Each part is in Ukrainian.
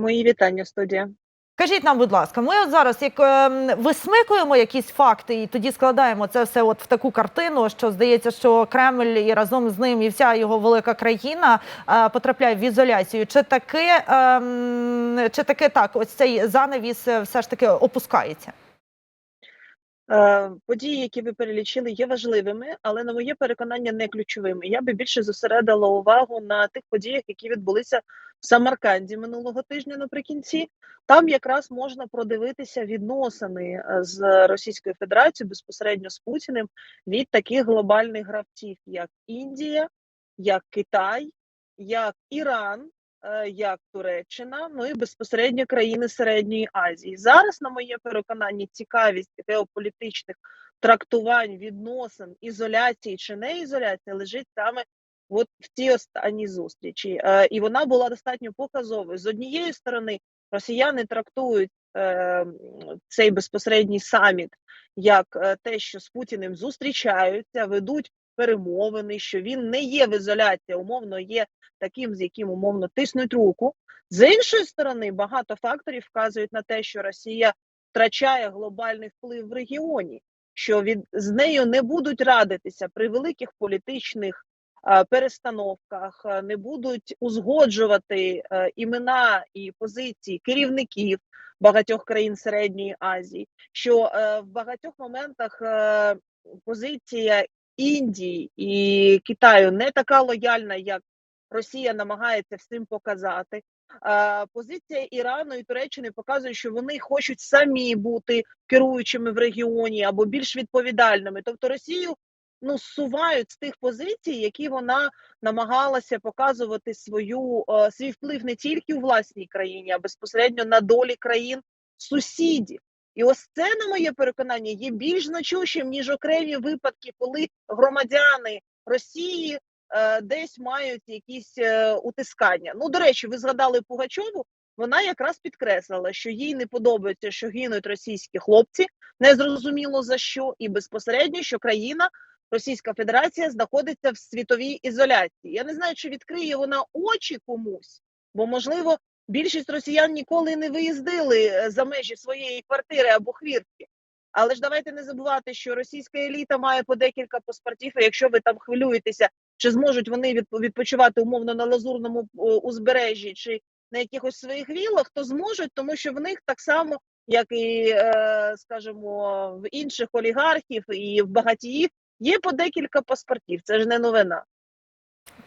Мої вітання, студія. Кажіть нам, будь ласка, ми от зараз як ем, висмикуємо якісь факти і тоді складаємо це все от в таку картину, що здається, що Кремль і разом з ним і вся його велика країна е, потрапляє в ізоляцію. Чи таки, ем, чи таки так, ось цей занавіс е, все ж таки опускається? Е, Події, які ви перелічили, є важливими, але на моє переконання не ключовими. Я би більше зосередила увагу на тих подіях, які відбулися в Самарканді минулого тижня наприкінці. Там якраз можна продивитися відносини е, з Російською Федерацією безпосередньо з Путіним від таких глобальних гравців, як Індія, як Китай, як Іран. е, Як Туреччина, ну і безпосередньо країни Середньої Азії. Зараз, на моє переконання, цікавість геополітичних трактувань, відносин, ізоляції чи не ізоляції лежить саме от в цій останній зустрічі. Е, і вона була достатньо показовою. З однієї сторони, росіяни трактують е, цей безпосередній саміт як е, те, що з Путіним зустрічаються, ведуть перемовини, що він не є в ізоляції, умовно є таким, з яким умовно тиснуть руку. З іншої сторони, багато факторів вказують на те, що Росія втрачає глобальний вплив в регіоні, що від з нею не будуть радитися при великих політичних перестановках, е, не будуть узгоджувати е, імена і позиції керівників багатьох країн Середньої Азії. Що е, в багатьох моментах е, позиція Індії і Китаю не така лояльна, як Росія намагається всім показати. Е, Позиція Ірану і Туреччини показує, що вони хочуть самі бути керуючими в регіоні або більш відповідальними. Тобто Росію ну зсувають з тих позицій, які вона намагалася показувати свою е, свій вплив не тільки у власній країні, а безпосередньо на долі країн сусідів. І ось це, на моє переконання, є більш значущим ніж окремі випадки, коли громадяни Росії е, десь мають якісь е, утискання. Ну, до речі, ви згадали Пугачову. Вона якраз підкреслила, що їй не подобається, що гинуть російські хлопці, незрозуміло за що, і безпосередньо, що країна Російська Федерація знаходиться в світовій ізоляції. Я не знаю, чи відкриє вона очі комусь, бо можливо більшість росіян ніколи не виїздили е, за межі своєї квартири або хвіртки. Але ж давайте не забувати, що російська еліта має по декілька паспортів. І якщо ви там хвилюєтеся, чи зможуть вони відпо- відпочивати умовно на лазурному узбережжі чи на якихось своїх вілах, то зможуть, тому що в них так само, як і е, скажімо, в інших олігархів і в багатіїв, є по декілька паспортів. Це ж не новина.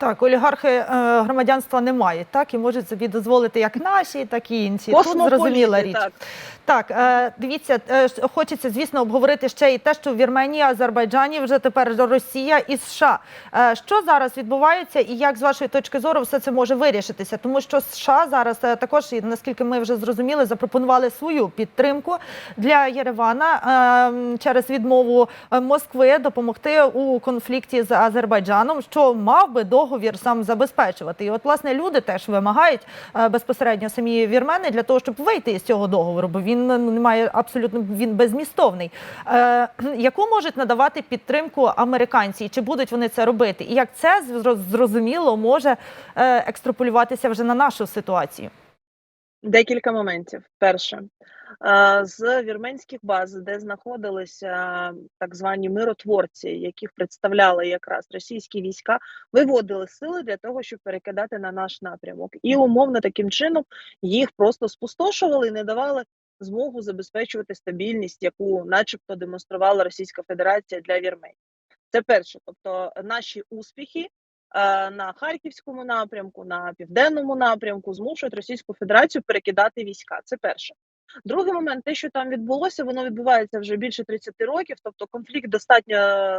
Так, олігархи е, громадянства не мають, так і можуть собі дозволити як наші, так і інші. Тут зрозуміла річ. так. Так, е, дивіться, е, хочеться, звісно, обговорити ще і те, що в Вірменії, Азербайджані вже тепер Росія і США. Що зараз відбувається, і як з вашої точки зору все це може вирішитися? Тому що США зараз також, наскільки ми вже зрозуміли, запропонували свою підтримку для Єревана через відмову Москви допомогти у конфлікті з Азербайджаном, що мав би договір сам забезпечувати. І от власне люди теж вимагають е, безпосередньо самі вірмени для того, щоб вийти із цього договору, бо він ну, не має абсолютно він безмістовний. Е, яку можуть надавати підтримку американці? Чи будуть вони це робити? І як це зро- зрозуміло може е, екстраполюватися вже на нашу ситуацію? Декілька моментів. Перше, з вірменських баз, де знаходилися так звані миротворці, яких представляли якраз російські війська, виводили сили для того, щоб перекидати на наш напрямок, і умовно таким чином їх просто спустошували і не давали змогу забезпечувати стабільність, яку, начебто, демонструвала Російська Федерація для Вірменії. Це перше, тобто наші успіхи на харківському напрямку, на південному напрямку змушують Російську Федерацію перекидати війська. Це перше. Другий момент, те, що там відбулося, воно відбувається вже більше 30 років. Тобто конфлікт достатньо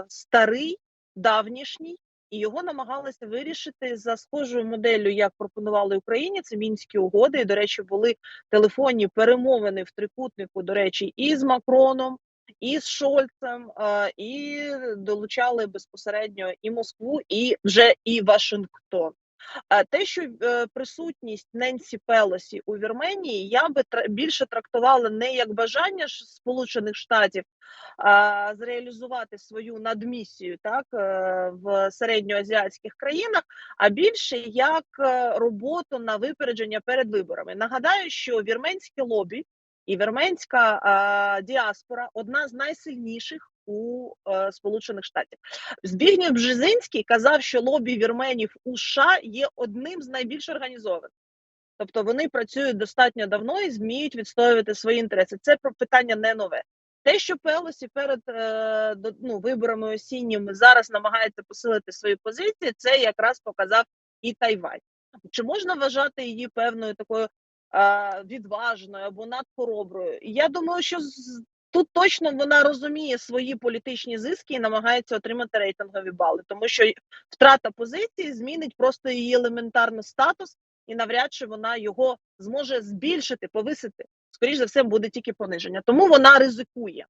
старий, давнішній, і його намагалися вирішити за схожою моделлю, як пропонували Україні. Це мінські угоди. І, до речі, були телефонні перемовини в трикутнику. До речі, і з Макроном, і з Шольцем, і долучали безпосередньо і Москву, і вже і Вашингтон. Те, що е, присутність Ненсі Пелосі у Вірменії, я би більше трактувала не як бажання Сполучених Штатів а, зреалізувати свою надмісію так е, в середньоазіатських країнах, а більше як е, роботу на випередження перед виборами. Нагадаю, що вірменське лобі і вірменська а, діаспора одна з найсильніших у е, Сполучених Штатів. Збігнєв Бжезинський казав, що лобі вірменів у США є одним з найбільш організованих. Тобто вони працюють достатньо давно і зміють відстоювати свої інтереси. Це про питання не нове. Те, що Пелосі перед е, ну, виборами осінніми зараз намагається посилити свої позиції, це якраз показав і Тайвань. Чи можна вважати її певною такою відважною або надхороброю? Я думаю, що тут точно вона розуміє свої політичні зиски і намагається отримати рейтингові бали, тому що втрата позиції змінить просто її елементарно статус, і навряд чи вона його зможе збільшити, повисити. Скоріше за все, буде тільки пониження. Тому вона ризикує.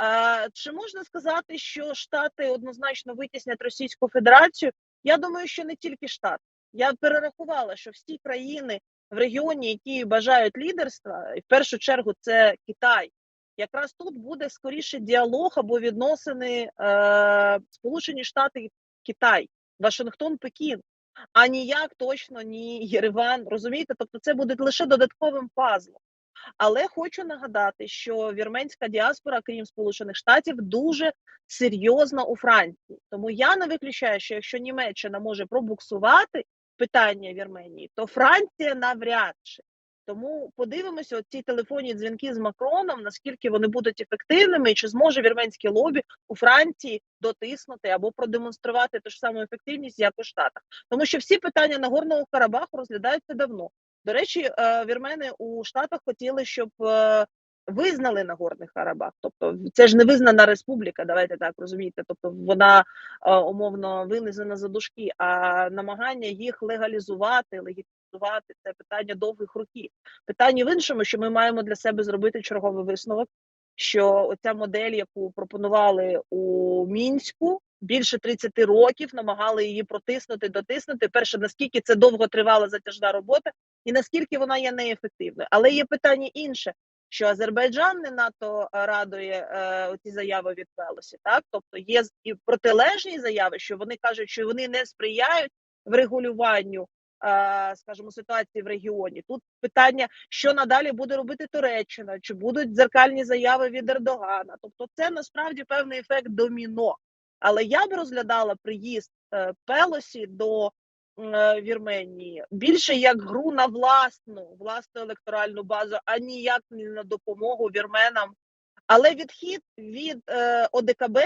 Е, чи можна сказати, що Штати однозначно витіснять Російську Федерацію? Я думаю, що не тільки Штат. Я перерахувала, що всі країни в регіоні, які бажають лідерства, і в першу чергу це Китай. Якраз тут буде скоріше діалог або відносини е, Сполучені Штати Китай, Вашингтон, Пекін, а ніяк точно ні Єреван. Розумієте? Тобто, це буде лише додатковим пазлом. Але хочу нагадати, що вірменська діаспора, крім Сполучених Штатів, дуже серйозна у Франції. Тому я не виключаю, що якщо Німеччина може пробуксувати питання Вірменії, то Франція навряд чи. Тому подивимося, ці телефонні дзвінки з Макроном, наскільки вони будуть ефективними, і чи зможе вірменське лобі у Франції дотиснути або продемонструвати ту ж саму ефективність, як у Штатах. Тому що всі питання Нагорного Карабаху розглядаються давно. До речі, е, вірмени у Штатах хотіли, щоб е, визнали Нагорний Карабах. Тобто, це ж не визнана республіка, давайте так розумієте. Тобто вона е, умовно винесена за душки, а намагання їх легалізувати, легітимізувати це питання довгих років. Питання в іншому, що ми маємо для себе зробити черговий висновок. Що оця модель, яку пропонували у мінську, більше 30 років намагали її протиснути, дотиснути. Перше, наскільки це довго тривала затяжна робота, і наскільки вона є неефективною. Але є питання інше, що Азербайджан не надто е, радує е, оці заяви від Пелосі. Так, тобто є і протилежні заяви, що вони кажуть, що вони не сприяють врегулюванню. е, Скажімо, ситуації в регіоні тут питання, що надалі буде робити Туреччина, чи будуть дзеркальні заяви від Ердогана. Тобто, це насправді певний ефект доміно. Але я б розглядала приїзд е, Пелосі до Вірменії більше як гру на власну власну електоральну базу, а ніяк не на допомогу вірменам. Але відхід від е, ОДКБ,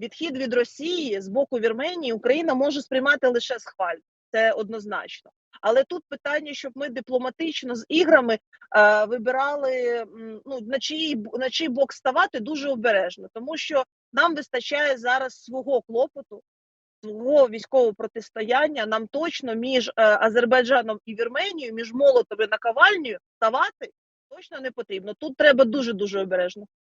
відхід від Росії з боку Вірменії, Україна може сприймати лише схвально. Це однозначно. Але тут питання, щоб ми дипломатично з іграми е, вибирали ну на чиї б- на чий бок ставати дуже обережно, тому що нам вистачає зараз свого клопоту, свого військового протистояння. Нам точно між е, Азербайджаном і Вірменією, між молотом і наковальнею ставати точно не потрібно. Тут треба дуже дуже обережно.